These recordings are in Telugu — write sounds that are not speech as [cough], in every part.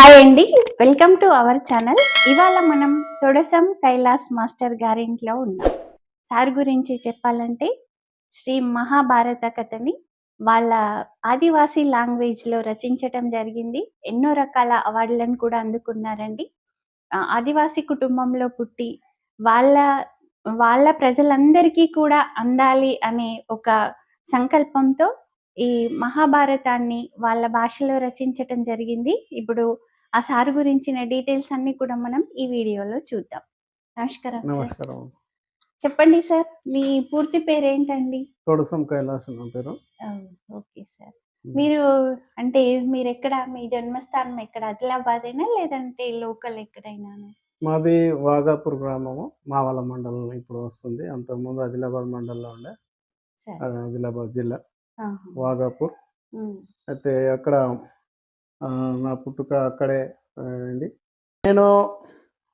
హాయ్ అండి. Welcome to our channel. ఇవాళ మనం తొడసం కైలాస్ మాస్టర్ గారి ఇంట్లో ఉన్నాం. సార్ గురించి చెప్పాలంటే శ్రీ మహాభారత కథని వాళ్ళ ఆదివాసీ లాంగ్వేజ్లో రచించటం జరిగింది. ఎన్నో రకాల అవార్డులను కూడా అందుకున్నారండి. ఆదివాసీ కుటుంబంలో పుట్టి వాళ్ళ వాళ్ళ ప్రజలందరికీ కూడా అందాలి అనే ఒక సంకల్పంతో ఈ మహాభారతాన్ని వాళ్ళ భాషలో రచించటం జరిగింది. ఇప్పుడు ఆ సారు గురించిన డీటెయిల్స్ అన్ని కూడా మనం ఈ వీడియోలో చూద్దాం. నమస్కారం నమస్కారం. చెప్పండి సార్ మీ పూర్తి పేరు ఏంటండి తొడసం కైలాస్ నా పేరు. Okay sir. మీరు అంటే మీరు ఎక్కడ మీ జన్మస్థానం ఎక్కడ? ఆదిలాబాద్ అయినా లేదంటే లోకల్ ఎక్కడైనా మాది వాగాపూర్ గ్రామము. మావల మండలం ఇప్పుడు వస్తుంది. అంతకుముందు ఆదిలాబాద్ మండలంలో ఉండే. ఆదిలాబాద్ జిల్లా. వాగాపూర్. అయితే అక్కడ నా పుట్టుక అక్కడే అయింది నేను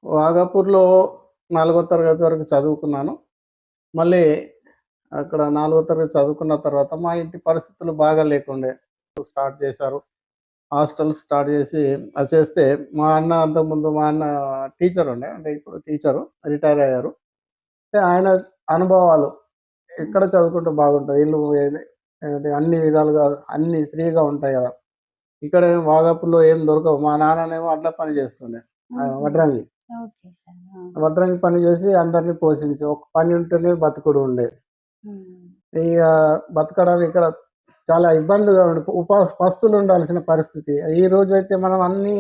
వాగాపూర్లో నాలుగో తరగతి వరకు చదువుకున్నాను. మళ్ళీ అక్కడ నాలుగో తరగతి చదువుకున్న తర్వాత మా ఇంటి పరిస్థితులు బాగా లేకుండే. స్టార్ట్ చేశారు. హాస్టల్ స్టార్ట్ చేసి అది చేస్తే మా అన్న అంతకుముందు మా అన్న టీచర్ ఉండే. అంటే ఇప్పుడు టీచరు రిటైర్ అయ్యారు. ఆయన అనుభవాలు ఎక్కడ చదువుకుంటే బాగుంటుంది? ఇల్లు ఏది- అన్ని విధాలుగా అన్ని ఫ్రీగా ఉంటాయి కదా. ఇక్కడ ఏం వాగాపుల్లో ఏం దొరకవు. మా నాన్ననేమో అట్లా పని చేస్తుండే. వడ్రంగి. వడ్రంగి పని చేసి అందరినీ పోషించి ఒక పని ఉంటేనే బతుకుడు ఉండే. ఇక బతకడానికి ఇక్కడ చాలా ఇబ్బందిగా ఉండి. ఉపా పస్తులు ఉండాల్సిన పరిస్థితి. ఈ రోజు అయితే మనం అన్ని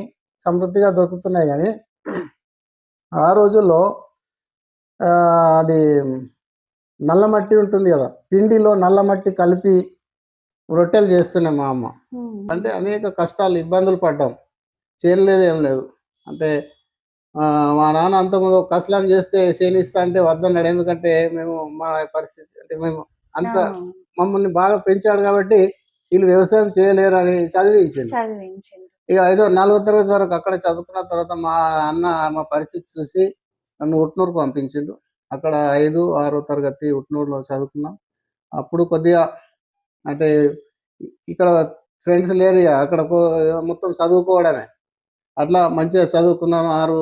సమృద్ధిగా దొరుకుతున్నాయి కానీ ఆ రోజుల్లో అది నల్ల మట్టి ఉంటుంది కదా. పిండిలో నల్ల మట్టి కలిపి రొట్టెలు చేస్తుండే మా అమ్మ. అంటే అనేక కష్టాలు ఇబ్బందులు పడ్డాం. చేయలేదు ఏం లేదు. అంటే మా నాన్న అంతకుముందు కస్లాం చేస్తే చేనిస్తా అంటే వద్దన్నాడు. ఎందుకంటే మేము మా పరిస్థితి అంటే మేము అంత మమ్మల్ని బాగా పెంచాడు కాబట్టి వీళ్ళు వ్యవసాయం చేయలేరు అని చదివించింది ఇక ఐదో నాలుగో తరగతి వరకు అక్కడ చదువుకున్న తర్వాత మా అన్న మా పరిస్థితి చూసి నన్ను ఉట్నూరుకు పంపించిండు. అక్కడ ఐదు ఆరో తరగతి ఉట్నూరులో చదువుకున్నాం. అప్పుడు కొద్దిగా అంటే ఇక్కడ ఫ్రెండ్స్ లేరు ఇక అక్కడ మొత్తం చదువుకోవడమే. అట్లా మంచిగా చదువుకున్నాను ఆరు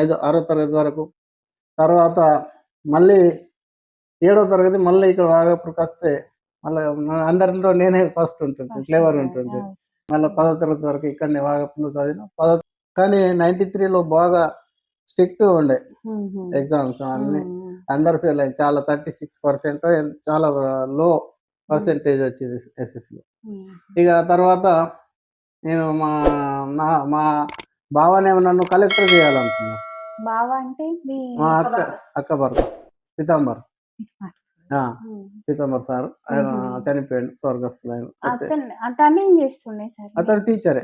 ఐదు ఆరో తరగతి వరకు. తర్వాత మళ్ళీ ఏడో తరగతి మళ్ళీ ఇక్కడ వాగాపురికి వస్తే మళ్ళీ అందరిలో నేనే ఫస్ట్ ఉంటుంటే ఫ్లేవర్ ఉంటుంటే మళ్ళీ పదో తరగతి వరకు ఇక్కడనే వాగాపులో చదివిన. పదో కానీ నైన్టీ త్రీలో బాగా స్ట్రిక్ట్ ఉండే ఎగ్జామ్స్ అన్ని. అందరు ఫెయిల్ అయ్యి చాలా థర్టీ సిక్స్ పర్సెంట్ చాలా లో పర్సెంటేజ్ వచ్చింది ఎస్ఎస్సిలో ఇక తర్వాత నేను మా నా మా బావనేమో నన్ను కలెక్టర్ చేయాలనుకున్నా బావా అంటే మీ అక్క అక్క భర్త పీతాంబర్. పీతాంబర్. సార్. ఆయన. చనిపోయాడు స్వర్గస్థులు ఆయన అతను టీచరే.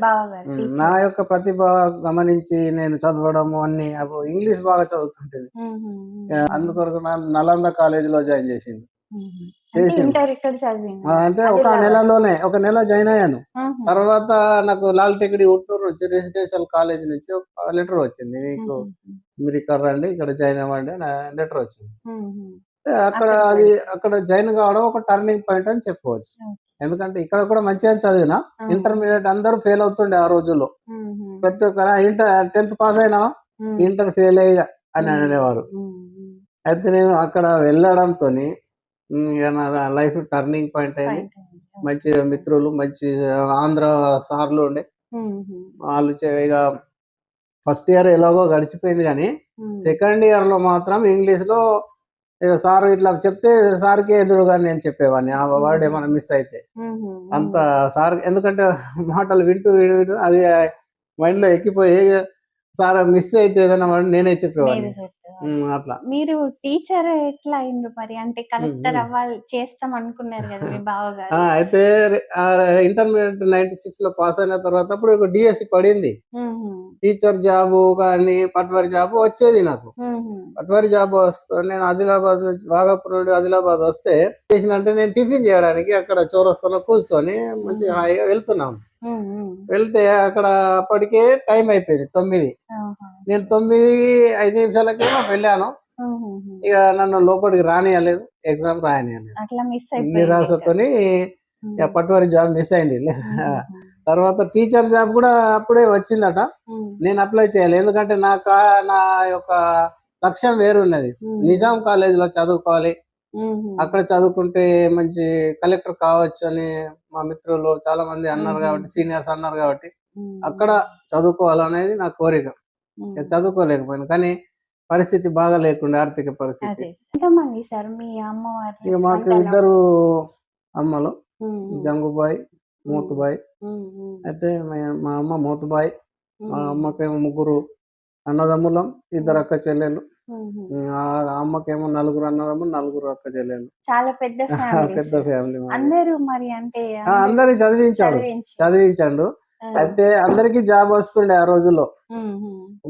నా యొక్క ప్రతిభ గమనించి నేను చదవడము అన్ని అప్పుడు ఇంగ్లీష్ బాగా చదువుతుంటేది. అందుకొరకు నా నలంద కాలేజీలో జాయిన్ చేసింది. ఇంటర్ ఇక్కడ అంటే ఒక. నెలలోనే ఒక నెల జాయిన్ అయ్యాను. తర్వాత నాకు లాల్ టికెట్ ఉట్టూరు నుంచి రెసిడెన్షియల్ కాలేజ్ నుంచి ఒక లెటర్ వచ్చింది ఉహు. మీరు ఇక్కడ రండి ఇక్కడ జాయిన్ అవ్వండి లెటర్ వచ్చింది అక్కడ అది అక్కడ జాయిన్ కావడం ఒక టర్నింగ్ పాయింట్ అని చెప్పవచ్చు Okay. ఎందుకంటే ఇక్కడ కూడా మంచిగా చదివిన. ఇంటర్మీడియట్ అందరూ ఫెయిల్ అవుతుండే ఆ రోజుల్లో. ప్రతి ఒక్కరు ఇంటర్ టెన్త్ పాస్ అయినా. ఇంటర్ ఫెయిల్ అయ్యా అని. అనేవారు. అయితే నేను అక్కడ వెళ్ళడంతో నా లైఫ్ టర్నింగ్ పాయింట్ అయింది. మంచి మిత్రులు మంచి ఆంధ్ర సార్లు ఉండే. వాళ్ళు ఇక ఫస్ట్ ఇయర్ ఎలాగో గడిచిపోయింది కానీ. సెకండ్ ఇయర్లో మాత్రం ఇంగ్లీష్లో సార్ ఇట్లా చెప్తే సార్కి ఎదురుగా నేను చెప్పేవాడిని ఆ వర్డ్ ఏమైనా మిస్ అయితే. అంత సార్ ఎందుకంటే మాటలు వింటూ వింటూ అది మైండ్లో ఎక్కిపోయి సార్ మిస్ అయితే ఏదైనా నేనే చెప్పేవాడిని అట్లా మీరు టీచర్ ఎట్లా అయిండ్రు మరి అంటే కలెక్టర్. అవ్వాలి చేస్తాం అనుకున్నారు కదా మీ [laughs] బావగారు అయితే ఇంటర్మీడియట్ నైన్టీ సిక్స్లో పాస్ అయిన తర్వాత అప్పుడు ఒక డిఎస్సి పడింది. టీచర్ జాబ్ కానీ పట్వారి జాబ్ వచ్చేది నాకు. పట్వారి జాబ్ వస్తే నేను ఆదిలాబాద్ నుంచి వాగాపూర్ నుండి ఆదిలాబాద్ వస్తే చేసినంటే నేను టిఫిన్ చేయడానికి అక్కడ చౌరస్తాలో కూర్చొని మంచి హాయిగా వెళ్తున్నాం. వెళ్తే అక్కడ అప్పటికే టైం అయిపోయింది తొమ్మిది. నేను తొమ్మిది ఐదు నిమిషాలకేమో [coughs] వెళ్ళాను. ఇక నన్ను లోపలికి రానియలేదు ఎగ్జామ్ రాయనియలేదు. నిరాశతోని ఇక. పట్వారి జాబ్ మిస్ అయింది. తర్వాత టీచర్ జాబ్ కూడా అప్పుడే వచ్చిందట. నేను అప్లై చేయాలి. ఎందుకంటే నా నా యొక్క లక్ష్యం వేరున్నది. నిజాం కాలేజ్లో చదువుకోవాలి అక్కడ చదువుకుంటే మంచి కలెక్టర్ కావచ్చు అని మా మిత్రులు చాలా మంది అన్నారు. కాబట్టి సీనియర్స్ అన్నారు కాబట్టి అక్కడ చదువుకోవాలనేది నా కోరిక. చదువుకోలేకపోయాను కానీ పరిస్థితి బాగా లేకుండా ఆర్థిక పరిస్థితి. అదే. ఎంతమంది సార్ మీ అమ్మవారి ఇక మాకు? ఇద్దరు అమ్మలు జంగుబాయ్ మూతుబాయ్. అయితే మా- అమ్మ మూతుబాయ్ మా అమ్మకేమో ముగ్గురు అన్నదమ్ములం ఇద్దరు అక్క చెల్లెలు అమ్మకేమో నలుగురు అన్నదమ్ములు నలుగురు అక్క చెల్లెలు చాలా పెద్ద [laughs] ఫ్యామిలీ పెద్ద ఫ్యామిలీ అందరూ మరి అంటే అందరి చదివించాడు. చదివించి- చదివించాడు. అయితే అందరికి జాబ్ వస్తుండే ఆ రోజుల్లో.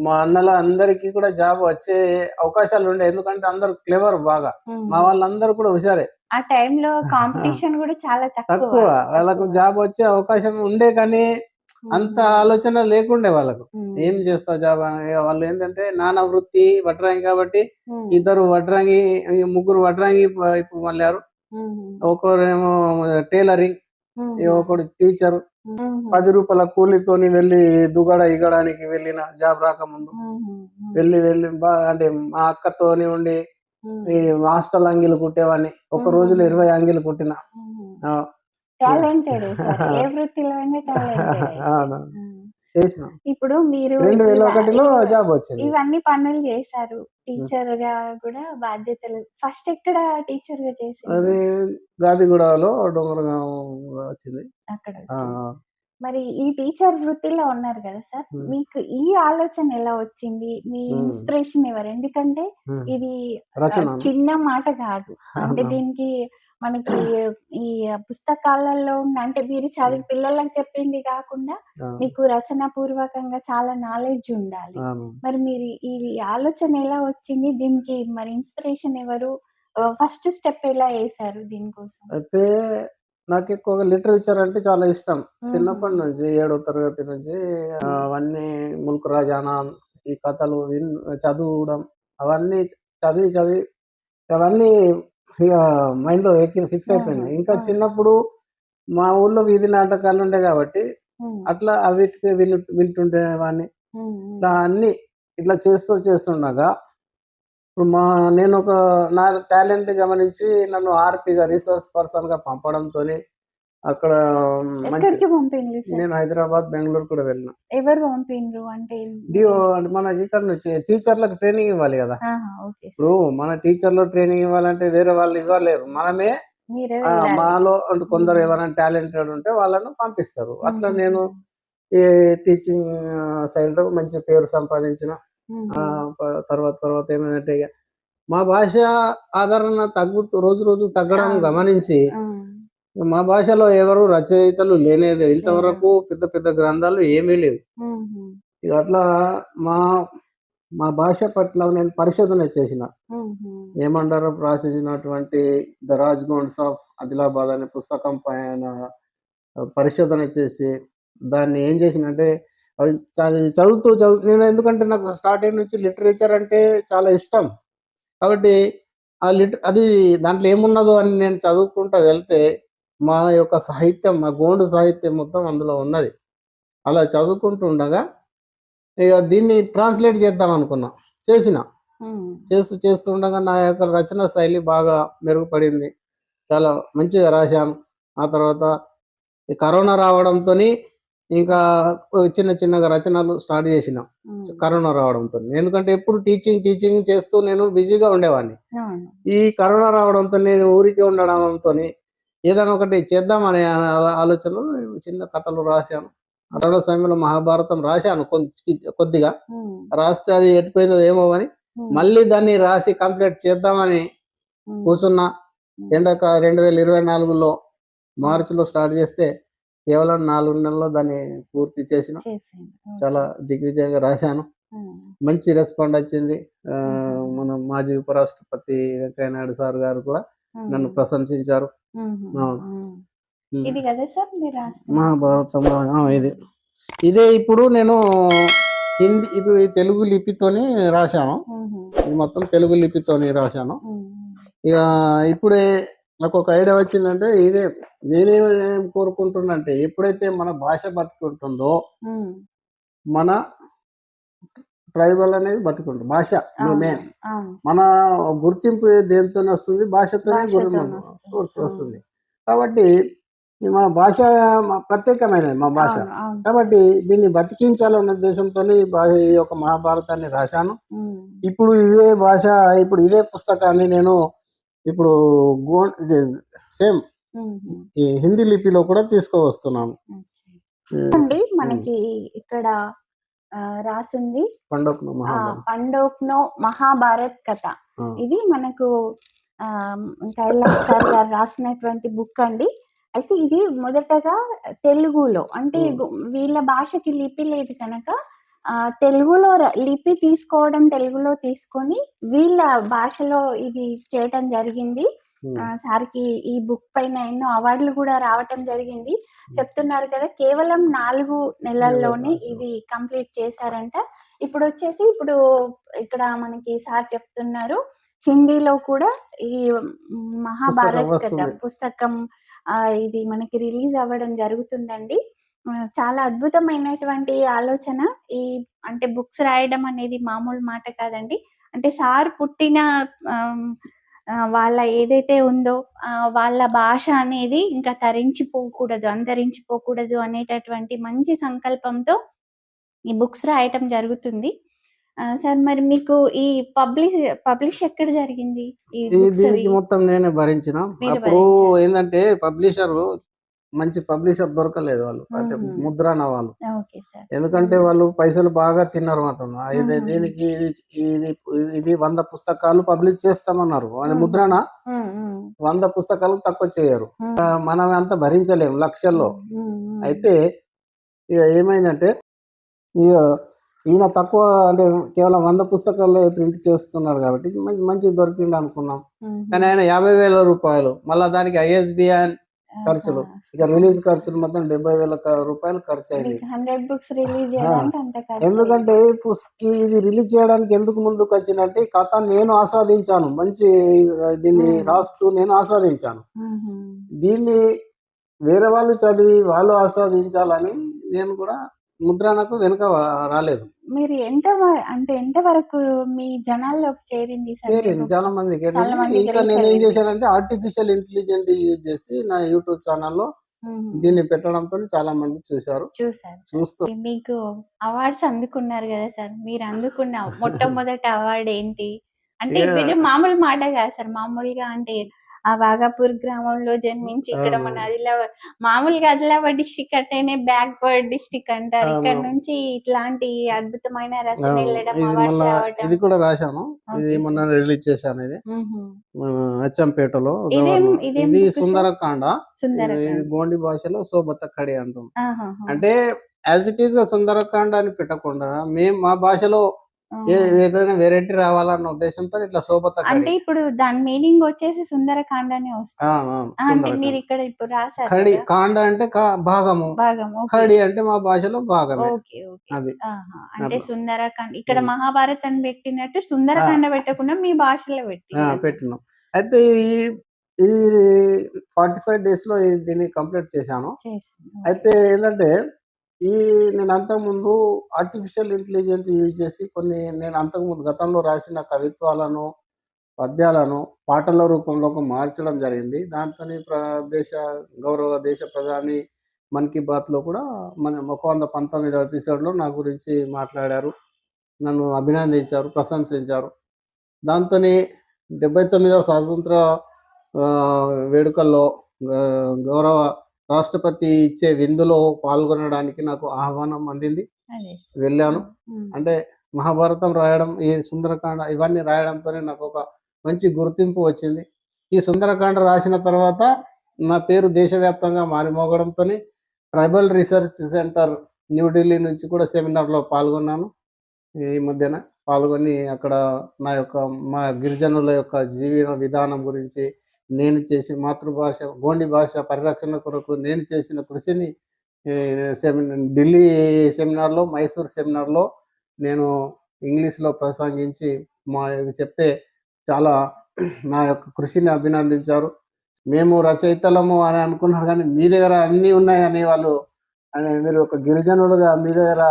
మా అన్నల అందరికి కూడా జాబ్ వచ్చే అవకాశాలు ఉండే. ఎందుకంటే అందరు క్లెవర్ బాగా. మా వాళ్ళందరూ కూడా హుషారే. ఆ టైంలో కాంపిటీషన్ కూడా చాలా తక్కువ. వాళ్ళకు జాబ్ వచ్చే అవకాశం ఉండే కానీ అంత ఆలోచన లేకుండే వాళ్ళకు. ఏం చేస్తావు జాబ్ వాళ్ళు ఏంటంటే నాన్న వృత్తి వడ్రంగి కాబట్టి ఇద్దరు వడ్రంగి ముగ్గురు వడ్రంగి ఇప్పుడు మళ్ళారు. ఒకరేమో టైలరింగ్ ఒకడు టీచర్. పది రూపాయల కూలితోని వెళ్ళి దుగడ ఇగడానికి వెళ్ళిన జాబ్ రాకముందు. వెళ్ళి వెళ్ళి అంటే మా అక్కతోని ఉండి ఈ హాస్టల్ అంగిలు కుట్టేవాడిని ఒక రోజులో ఇరవై అంగిలు కుట్టిన. ఉమ్. ఆ, టాలెంటెడ్ సార్. ఏ వృత్తిలో అయినా [laughs] టాలెంటెడ్ అవును. చేసిన. ఇప్పుడు మీరు రెండు వేల ఒకటిలో జాబ్ వచ్చింది. ఇవన్నీ పనులు చేశారు. టీచర్గా కూడా బాధ్యతలు. ఫస్ట్ ఎక్కడ టీచర్గా చేసి అది గాదిగూడలో డొంగరగాం వచ్చింది. అక్కడ. మరి ఈ టీచర్ వృత్తిలో ఉన్నారు కదా సార్. మీకు ఈ ఆలోచన ఎలా వచ్చింది? మీ. ఇన్స్పిరేషన్ ఎవరు? ఎందుకంటే ఇది చిన్న మాట కాదు. అంటే. దీనికి మనకి ఈ పుస్తకాలలో ఉన్న అంటే మీరు చదివి పిల్లలకు చెప్పింది కాకుండా మీకు రచన పూర్వకంగా చాలా నాలెడ్జ్ ఉండాలి. మరి మీరు ఈ ఆలోచన ఎలా వచ్చింది? దీనికి మరి ఇన్స్పిరేషన్ ఎవరు ఫస్ట్ స్టెప్ ఎలా వేశారు దీనికోసం? అయితే నాకు ఎక్కువగా లిటరేచర్ అంటే చాలా ఇష్టం. చిన్నప్పటి నుంచి ఏడో తరగతి నుంచి అవన్నీ ముల్క్ రాజానా ఈ కథలు విన్ చదవడం అవన్నీ చదివి చదివి అవన్నీ ఇక మైండ్లో ఎక్కి ఫిక్స్ అయిపోయినాయి ఇంకా. చిన్నప్పుడు మా ఊళ్ళో వీధి నాటకాలు ఉండే కాబట్టి అట్లా అవిటికి విను వింటుండే వాడిని ఇట్లా అన్ని ఇట్లా చేస్తూ చేస్తుండగా ఇప్పుడు మా నేను ఒక నా టాలెంట్ గమనించి నన్ను ఆర్పిగా రీసోర్స్ పర్సన్గా పంపడంతో అక్కడ మంచి ఎక్కడికి పంపిండ్రు సార్? నేను హైదరాబాద్ బెంగళూరు కూడా వెళ్ళిన. ఎవరు పంపిండ్రు అంటే డిఓ అంటే మనకి ఇక్కడ నుంచి టీచర్లకు ట్రైనింగ్ ఇవ్వాలి కదా. ఓకే ఇప్పుడు మన టీచర్లు ట్రైనింగ్ ఇవ్వాలంటే వేరే వాళ్ళు ఇవ్వలేరు. మనమే మీరే ఆ, వెళ్ళాలి. మాలో అంటే కొందరు ఎవరైనా టాలెంటెడ్ ఉంటే వాళ్ళను పంపిస్తారు. అట్లా నేను ఈ టీచింగ్ సైడ్లో మంచి పేరు సంపాదించిన ఉమ్, ఆ, ప- తర్వాత తర్వాత ఏమైందంటే ఇక మా భాష ఆదరణ తగ్గుతూ రోజు రోజు తగ్గడం. గమనించి మా భాషలో ఎవరు రచయితలు లేనేది. ఇంతవరకు పెద్ద పెద్ద గ్రంథాలు ఏమీ లేవు. ఇక అట్లా మా మా భాష పట్ల నేను పరిశోధన చేసిన. ఏమంటారో? రాసించినటువంటి ద రాజ్ గోండ్స్ ఆఫ్ ఆదిలాబాద్ అనే పుస్తకం పైన పరిశోధన చేసి దాన్ని ఏం చేసినంటే అది చదువుతూ చదువు నేను ఎందుకంటే నాకు స్టార్టింగ్ నుంచి లిటరేచర్ అంటే చాలా ఇష్టం. కాబట్టి ఆ లిట అది దాంట్లో ఏమున్నదో అని నేను చదువుకుంటూ వెళ్తే మా యొక్క సాహిత్యం మా గోండు సాహిత్యం మొత్తం అందులో ఉన్నది. అలా చదువుకుంటూ ఉండగా ఇక దీన్ని ట్రాన్స్లేట్ చేద్దాం అనుకున్నా. చేసిన. చేస్తూ చేస్తూ ఉండగా నా యొక్క రచన శైలి బాగా మెరుగుపడింది. చాలా మంచిగా రాశాను. ఆ తర్వాత ఈ కరోనా రావడంతో ఇంకా చిన్న చిన్నగా రచనలు స్టార్ట్ చేసిన. కరోనా రావడంతో ఎందుకంటే ఎప్పుడు టీచింగ్ టీచింగ్ చేస్తూ నేను బిజీగా ఉండేవాడిని. ఈ కరోనా రావడంతో నేను ఊరికి ఉండడంతో ఏదైనా ఒకటి చేద్దామనే ఆలోచనలో నేను చిన్న కథలు రాశాను. కరోనా సమయంలో మహాభారతం రాశాను కొద్ది- కొద్దిగా. రాస్తే అది ఎట్టుపోయిందో ఏమో కానీ మళ్ళీ దాన్ని రాసి కంప్లీట్ చేద్దామని కూర్చున్నా. ఎండక రెండు వేల ఇరవై నాలుగులో మార్చిలో స్టార్ట్ చేస్తే కేవలం నాలుగు నెలల్లో దాన్ని పూర్తి చేసిన. చాలా దిగ్విజయంగా రాశాను. మంచి రెస్పాండ్ వచ్చింది. మన మాజీ ఉపరాష్ట్రపతి వెంకయ్య నాయుడు సార్ గారు కూడా. నన్ను ప్రశంసించారు. ఇది కదా సార్ మీరు మహాభారతం ఇది. ఇదే ఇప్పుడు నేను హిందీ ఇప్పుడు తెలుగు లిపితోని రాశాను. ఇది మొత్తం తెలుగు లిపితోని రాశాను. ఇక ఇప్పుడే నాకు ఒక ఐడియా వచ్చిందంటే ఇదే నేనేం కోరుకుంటున్నా అంటే ఎప్పుడైతే మన భాష బతుకుంటుందో మన ట్రైబల్ అనేది బతుకుంటుంది. భాష మెయిన్. మన గుర్తింపు దేంతో వస్తుంది భాషతోనే వస్తుంది. కాబట్టి ఈ మన భాష మా- ప్రత్యేకమైనది మా భాష. కాబట్టి దీన్ని బతికించాలనే ఉద్దేశంతో ఈ యొక్క మహాభారతాన్ని రాశాను. ఇప్పుడు ఇదే భాష ఇప్పుడు ఇదే పుస్తకాన్ని నేను ఇప్పుడు గో ఇది సేమ్. ఈ హిందీ లిపిలో కూడా తీసుకువస్తున్నాను. మనకి ఇక్కడ రాసింది. పండోక్నో మహాభారత్. కథ. ఇది మనకు కైలాస్ సార్ గారు రాసినటువంటి బుక్ అండి. అయితే ఇది మొదటగా తెలుగులో అంటే వీళ్ళ భాషకి లిపి లేదు కనుక తెలుగులో లిపి తీసుకోవడం తెలుగులో తీసుకొని వీళ్ళ భాషలో ఇది చేయటం జరిగింది. సార్కి ఈ బుక్ పైన ఎన్నో అవార్డులు కూడా రావటం జరిగింది. చెప్తున్నారు కదా కేవలం నాలుగు నెలల్లోనే నెలల్లో. ఇది కంప్లీట్ చేశారంట. ఇప్పుడు వచ్చేసి ఇప్పుడు ఇక్కడ మనకి సార్ చెప్తున్నారు హిందీలో కూడా ఈ మహాభారత్ కథ. పుస్తకం ఇది మనకి రిలీజ్ అవ్వడం జరుగుతుందండి. చాలా అద్భుతమైనటువంటి ఆలోచన. ఈ అంటే బుక్స్ రాయడం అనేది మామూలు మాట కాదండి. అంటే సార్ పుట్టిన వాళ్ళ ఏదైతే ఉందో వాళ్ళ భాష అనేది ఇంకా తరించిపోకూడదు అంతరించిపోకూడదు అనేటటువంటి మంచి సంకల్పంతో ఈ బుక్స్ రాయటం జరుగుతుంది సార్ మరి మీకు ఈ పబ్లిష్ పబ్లిష్ ఎక్కడ జరిగింది దీనికి? మొత్తం నేనే భరించిన అప్పుడు. ఏంటంటే పబ్లిషర్ మంచి పబ్లిషర్ దొరకలేదు వాళ్ళు. అంటే మ్మ్. ముద్రణ వాళ్ళు. ఎందుకంటే వాళ్ళు పైసలు బాగా తిన్నారు మాత్రం. ఇది. దీనికి ఇది- ఇవి వంద పుస్తకాలు పబ్లిష్ చేస్తామన్నారు. అది ఉమ్, వంద పుస్తకాలు తక్కువ చేయరు. మనం అంత భరించలేము లక్షల్లో. అయితే ఇక ఏమైందంటే ఇక ఈయన తక్కువ అంటే కేవలం వంద పుస్తకాలే ప్రింట్ చేస్తున్నాడు కాబట్టి మంచి దొరికింది అనుకున్నాం. కానీ ఆయన యాభై వేల రూపాయలు. మళ్ళా దానికి ఐఎస్బిఎన్ ఖర్చులు. ఇక రిలీజ్ ఖర్చులు మొత్తం డెబ్బై వేల రూపాయలు ఖర్చు అయింది హండ్రెడ్ బుక్స్ రిలీజ్ ఎందుకంటే ఇది రిలీజ్ చేయడానికి ఎందుకు ముందుకు వచ్చిందంటే కథ నేను ఆస్వాదించాను మంచి దీన్ని. రాస్తూ నేను ఆస్వాదించాను. దీన్ని వేరే వాళ్ళు చదివి వాళ్ళు ఆస్వాదించాలని నేను కూడా ముద్రణకు వెనుక రాలేదు మీరు ఎంత అంటే ఎంత వరకు మీ జనాల్లోకి చేరింది సార్ చేరింది? చాలా మందికి ఇంకా నేను. చేశానంటే ఆర్టిఫిషియల్ ఇంటెలిజెంట్ యూజ్ చేసి నా యూట్యూబ్ ఛానల్లో. దీన్ని పెట్టడంతో చాలా మంది చూసారు చూస్తూ మీకు అవార్డ్స్ అందుకున్నారు కదా సార్ మీరు అందుకున్న మొట్టమొదటి అవార్డు ఏంటి అంటే. ఇది మామూలు మాట కాదు సార్ మామూలుగా అంటే ఆ వాగాపూర్ గ్రామంలో జన్మించి ఇక్కడ మన. ఆదిలాబాద్ మామూలుగా ఆదిలాబాద్ డిస్టిక్ అంటేనే బ్యాక్వర్డ్ డిస్టిక్ అంటారు ఇక్కడ. నుంచి ఇట్లాంటి అద్భుతమైన రచన. వెళ్ళడం ఇది కూడా రాశాను ఇది. మొన్న రిలీజ్ చేశాను ఇది అచ్చంపేటలో ఇదేం-? సుందరకాండ గోండి భాషలో సోబత కడి అంటాం. అంటే యాజ్ ఇట్ ఈస్గా సుందరకాండ అని పెట్టకుండా మేము మా భాషలో ఏదైనా వెరైటీ రావాలన్న ఉద్దేశంతో ఇట్లా సోబత అంటే ఇప్పుడు దాని మీనింగ్ వచ్చేసి సుందరకాండనే వస్తుంది. మీరు ఇక్కడ ఇప్పుడు రాశారు కడి? కాండ అంటే భాగము. భాగం ఓకే. కడి అంటే మా భాషలో భాగమే. Okay okay. అది. అంటే. సుందరకాండ ఇక్కడ ఉమ్. మహాభారత్ అని పెట్టినట్టు సుందరకాండ పెట్టకుండా మీ భాషలో పెట్టి పెట్టినాం. అయితే ఈ ఈ ఫార్టీ ఫైవ్ డేస్లో దీన్ని కంప్లీట్ చేశాను. అయితే ఏంటంటే ఈ నేను అంతకుముందు ఆర్టిఫిషియల్ ఇంటెలిజెన్స్ యూజ్ చేసి కొన్ని నేను అంతకుముందు గతంలో రాసిన కవిత్వాలను పద్యాలను పాటల రూపంలోకి మార్చడం జరిగింది. దాంతో దేశ గౌరవ దేశ ప్రధాని మన్ కీ బాత్లో కూడా మన ఒక వంద పంతొమ్మిదవ ఎపిసోడ్లో నా గురించి మాట్లాడారు. నన్ను అభినందించారు ప్రశంసించారు. దాంతో డెబ్బై తొమ్మిదవ స్వాతంత్ర వేడుకల్లో గౌరవ రాష్ట్రపతి ఇచ్చే విందులో పాల్గొనడానికి నాకు ఆహ్వానం అందింది. అదే. వెళ్ళాను. అంటే మహాభారతం రాయడం ఈ సుందరకాండ ఇవన్నీ రాయడంతోనే నాకు ఒక మంచి గుర్తింపు వచ్చింది. ఈ సుందరకాండ రాసిన తర్వాత నా పేరు దేశవ్యాప్తంగా మారిమోగడంతో ట్రైబల్ రీసెర్చ్ సెంటర్ న్యూఢిల్లీ నుంచి కూడా సెమినార్లో పాల్గొన్నాను. ఈ మధ్యన పాల్గొని అక్కడ నా యొక్క మా గిరిజనుల యొక్క జీవన విధానం గురించి నేను చేసిన మాతృభాష గోండి భాష పరిరక్షణ కొరకు నేను చేసిన కృషిని ఢిల్లీ సెమినార్లో మైసూర్ సెమినార్లో నేను ఇంగ్లీష్లో ప్రసంగించి మా చెప్తే చాలా నా యొక్క కృషిని అభినందించారు. మేము రచయితలము అని అనుకున్నారు కానీ మీ దగ్గర అన్నీ ఉన్నాయని వాళ్ళు అని మీరు ఒక గిరిజనులుగా మీ దగ్గర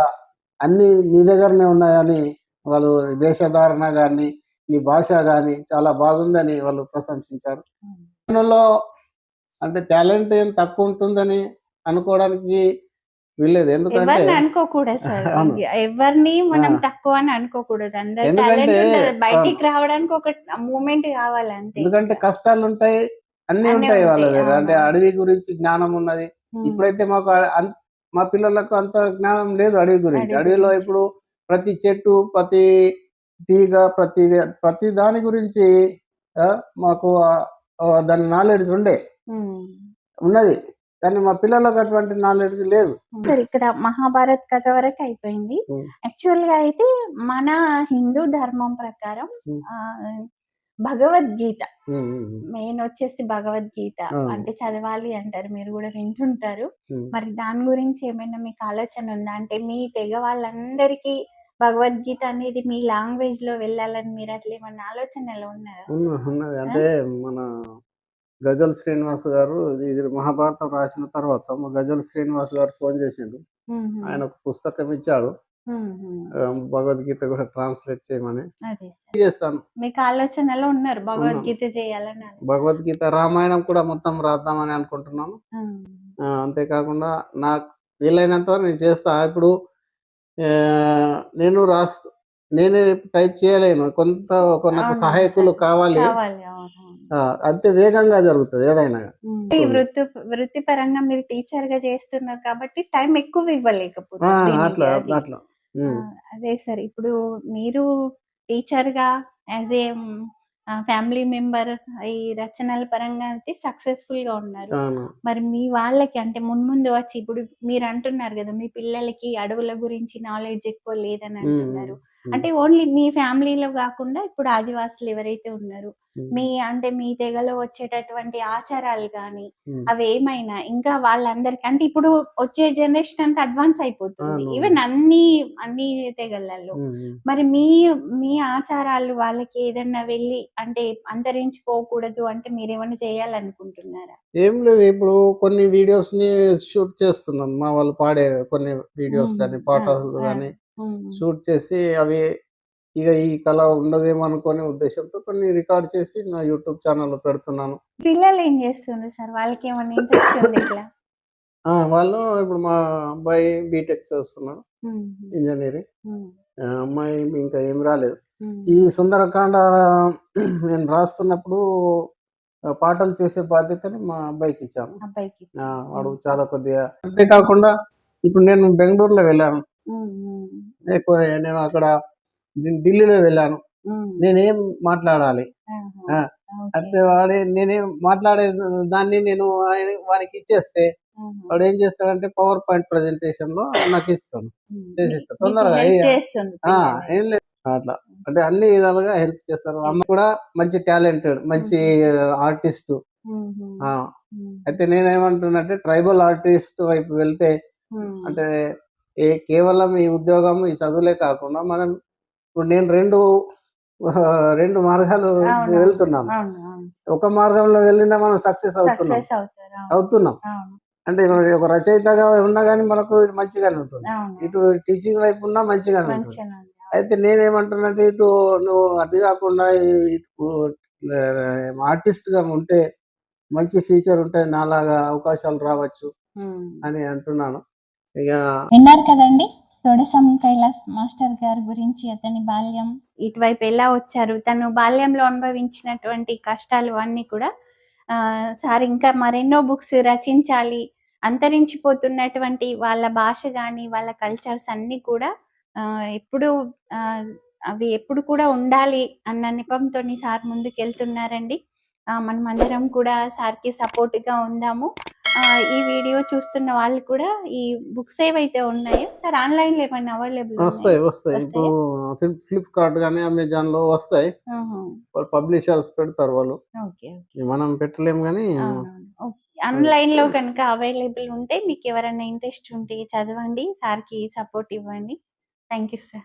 అన్నీ మీ దగ్గరనే ఉన్నాయని వాళ్ళు వేషధారణ కానీ మీ భాష కానీ చాలా బాగుందని వాళ్ళు ప్రశంసించారు. లో అంటే టాలెంట్ ఏం తక్కువ ఉంటుందని అనుకోవడానికి వీల్లేదు. ఎందుకంటే అనుకోకూడదు సార్. [laughs] ఎవరిని మనం. తక్కువ అని అనుకోకూడదు. ఎందుకంటే, బయటికి రావడానికి ఒక మూమెంట్ కావాలి అంతే. ఎందుకంటే కష్టాలు ఉంటాయి అన్ని ఉంటాయి వాళ్ళ దగ్గర. అంటే. అడవి గురించి జ్ఞానం ఉన్నది. ఇప్పుడైతే మాకు మా పిల్లలకు అంత జ్ఞానం లేదు అడవి గురించి. అడవి అడవిలో. ఇప్పుడు ప్రతి చెట్టు ప్రతి తీగ ప్రతి ప్రతి దాని గురించి మాకు దాని నాలెడ్జ్ ఉండే. ఉన్నది కానీ మా పిల్లలకు అటువంటి నాలెడ్జ్ లేదు సరే ఇక్కడ మహాభారత్ కథ వరకు అయిపోయింది. యాక్చువల్గా అయితే మన హిందూ ధర్మం ప్రకారం భగవద్గీత. మెయిన్ వచ్చేసి భగవద్గీత. అంటే చదవాలి అంటారు మీరు కూడా వింటుంటారు. మరి దాని గురించి ఏమైనా మీకు ఆలోచన ఉందా అంటే మీ తెగ వాళ్ళందరికీ భగవద్గీత అనేది మీ లాంగ్వేజ్లో వెళ్ళాలని మీరు అట్లా ఏమన్నా ఆలోచనలు ఉన్నారా ఉన్నది. అంటే మన గజల్ శ్రీనివాస్ గారు ఇది మహాభారతం రాసిన తర్వాత గజల్ శ్రీనివాస్ గారు ఫోన్ చేసిండు. ఆయన ఒక పుస్తకం ఇచ్చాడు. భగవద్గీత కూడా ట్రాన్స్లేట్ చేయమని. చేస్తాను. మీకు ఆలోచనలో ఉన్నారు భగవద్గీత చేయాలని భగవద్గీత రామాయణం కూడా మొత్తం రాద్దామని అనుకుంటున్నాను. అంతేకాకుండా నాకు వీలైనంత వరకు నేను చేస్తా. ఇప్పుడు నేను రాస్ నేనే టైప్ చేయలేను కొంత ఒక నాకు సహాయకులు. కావాలి అంతే వేగంగా జరుగుతుంది ఏదైనా. ఈ వృత్తి వృత్తిపరంగా మీరు టీచర్గా చేస్తున్నారు కాబట్టి టైం ఎక్కువ ఇవ్వలేకపోతే అట్లా అది. అట్లా అదే సార్ ఇప్పుడు మీరు టీచర్గా యాజ్ ఏ ఫ్యామిలీ మెంబర్ ఈ రచనల పరంగా అయితే సక్సెస్ఫుల్గా ఉన్నారు. మరి మీ వాళ్ళకి అంటే మున్ముందు వచ్చి ఇప్పుడు మీరు అంటున్నారు కదా మీ పిల్లలకి అడవుల గురించి నాలెడ్జ్ ఎక్కువ లేదని అంటున్నారు. అంటే ఓన్లీ మీ ఫ్యామిలీలో కాకుండా ఇప్పుడు ఆదివాసులు ఎవరైతే ఉన్నారో మీ అంటే మీ తెగలో వచ్చేటటువంటి ఆచారాలు కానీ. అవి ఏమైనా ఇంకా వాళ్ళందరికి అంటే ఇప్పుడు వచ్చే జనరేషన్ అంతా అడ్వాన్స్ అయిపోతుంది. ఈవెన్ అన్ని అన్ని తెగలలో. మరి మీ మీ ఆచారాలు వాళ్ళకి ఏదన్నా వెళ్ళి అంటే అంతరించిపోకూడదు అంటే మీరు ఏమైనా చేయాలనుకుంటున్నారా ఏం లేదు ఇప్పుడు కొన్ని వీడియోస్ని షూట్ చేస్తున్నాం మా వాళ్ళు పాడే కొన్ని వీడియోస్ కానీ పాటలు. కానీ షూట్ చేసి అవి ఇక ఈ కళ ఉండదేమో అనుకునే ఉద్దేశంతో కొన్ని రికార్డ్ చేసి నా యూట్యూబ్ ఛానల్లో పెడుతున్నాను. పిల్లలు ఏం చేస్తున్నారు సార్? వాళ్ళకి ఏమైనా ఇంట్రెస్ట్ ఉంది ఇట్లా? ఆ, వాళ్ళు ఇప్పుడు మా అబ్బాయి బీటెక్ చేస్తున్నాడు ఇంజనీరింగ్. ఆ, అమ్మాయి ఇంకా ఏం రాలేదు. ఈ సుందరకాండ నేను రాస్తున్నప్పుడు ఆ, పాటలు చేసే బాధ్యతని మా అబ్బాయికి ఇచ్చాను. అబ్బాయికి ఆ, వాడు చాలా కొద్దిగా అంతేకాకుండా ఇప్పుడు నేను బెంగళూరులో వెళ్ళాను. ఉమ్, ఉమ్, ఎక్కువ నేను అక్కడ ఢిల్లీలో వెళ్ళాను. నేనేం మాట్లాడాలి? అయితే వాడే నేనేం మాట్లాడే దాన్ని నేను ఆయన వానికి ఇచ్చేస్తే వాడు ఏం చేస్తాడంటే పవర్ పాయింట్ ప్రెజెంటేషన్లో నాకు ఇస్తాను ఉమ్. చేసిస్తా. మీకు తొందరగా. ఏం లేదు. అట్లా. అంటే అన్ని విధాలుగా హెల్ప్ చేస్తారు. అమ్మ కూడా మంచి టాలెంటెడ్ మంచి ఆర్టిస్ట్. అయితే నేనేమంటున్నట్టే ట్రైబల్ ఆర్టిస్ట్ వైపు వెళ్తే అంటే ఏ కేవలం ఈ ఉద్యోగం ఈ చదువులే కాకుండా మనం ఇప్పుడు నేను రెండు [laughs] రెండు మార్గాలు అవును. ఒక మార్గంలో వెళ్ళినా మనం సక్సెస్ అవుతున్నాం. అవుతున్నాం. అంటే ఒక రచయితగా ఉన్నా కానీ మనకు మంచిగానే ఉంటుంది. ఇటు టీచింగ్ వైపు ఉన్నా మంచిగానే ఉంటుంది. అయితే నేనేమంటున్నట్టు ఇటు నువ్వు అది కాకుండా ఆర్టిస్ట్గా ఉంటే మంచి ఫ్యూచర్ ఉంటుంది నాలాగా అవకాశాలు రావచ్చు. అని అంటున్నాను. ఇక విన్నారు కదండి? తొడసం కైలాస్ మాస్టర్ గారి గురించి అతని బాల్యం. ఇటువైపు ఎలా వచ్చారు? తను బాల్యంలో అనుభవించినటువంటి కష్టాలు అన్నీ కూడా సార్ ఇంకా మరెన్నో బుక్స్ రచించాలి అంతరించిపోతున్నటువంటి వాళ్ళ భాష కానీ వాళ్ళ కల్చర్స్ అన్నీ కూడా ఎప్పుడు ఆ, అవి ఎప్పుడు కూడా ఉండాలి అన్న నిపంతో సార్ ముందుకెళ్తున్నారండి. మనం అందరం కూడా సార్కి సపోర్ట్గా ఉందాము. ఈ వీడియో చూస్తున్న వాళ్ళు కూడా ఈ బుక్స్ ఏవైతే ఉన్నాయో సార్ ఆన్లైన్లో ఏమైనా అవైలబుల్ వస్తాయి వస్తాయి. ఇప్పుడు ఫ్లిప్కార్ట్ కానీ అమెజాన్లో వస్తాయి. వాళ్ళు పబ్లిషర్స్ పెడతారు వాళ్ళు. ఓకే మనం పెట్టలేము కానీ ఆన్లైన్లో కనుక అవైలబుల్ ఉంటే మీకు ఎవరైనా ఇంట్రెస్ట్ ఉంటే చదవండి సార్కి సపోర్ట్ ఇవ్వండి. Thank you sir.